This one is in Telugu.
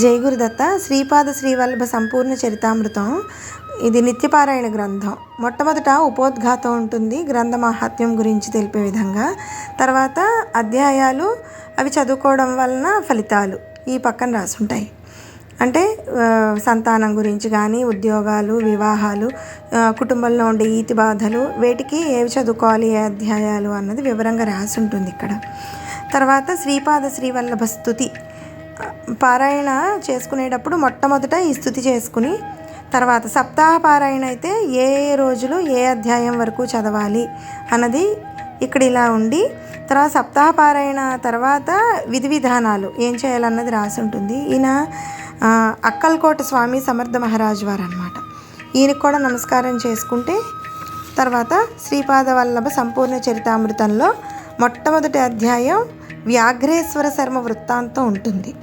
జై గురుదత్త శ్రీపాద శ్రీవల్లభ సంపూర్ణ చరితామృతం. ఇది నిత్యపారాయణ గ్రంథం. మొట్టమొదట ఉపోద్ఘాతం ఉంటుంది గ్రంథ మహాత్మ్యం గురించి తెలిపే విధంగా. తర్వాత అధ్యాయాలు అవి చదువుకోవడం వలన ఫలితాలు ఈ పక్కన రాసుంటాయి. అంటే సంతానం గురించి కానీ ఉద్యోగాలు వివాహాలు కుటుంబంలో ఉండే ఈతి బాధలు వేటికి ఏవి చదువుకోవాలి ఏ అధ్యాయాలు అన్నది వివరంగా రాసి ఉంటుంది ఇక్కడ. తర్వాత శ్రీపాద శ్రీవల్లభ స్థుతి పారాయణ చేసుకునేటప్పుడు మొట్టమొదట ఈ స్థుతి చేసుకుని తర్వాత సప్తాహ పారాయణ అయితే ఏ ఏ రోజులు ఏ అధ్యాయం వరకు చదవాలి అన్నది ఇక్కడ ఇలా ఉండి తర్వాత సప్తాహ పారాయణ తర్వాత విధి విధానాలు ఏం చేయాలన్నది రాసి ఉంటుంది. ఈయన అక్కల్కోట స్వామి సమర్థ మహారాజు వారు అనమాట ఈయనకు కూడా నమస్కారం చేసుకుంటే తర్వాత శ్రీపాద వల్లభ సంపూర్ణ చరితామృతంలో మొట్టమొదటి అధ్యాయం వ్యాఘ్రేశ్వర శర్మ వృత్తాంతం ఉంటుంది.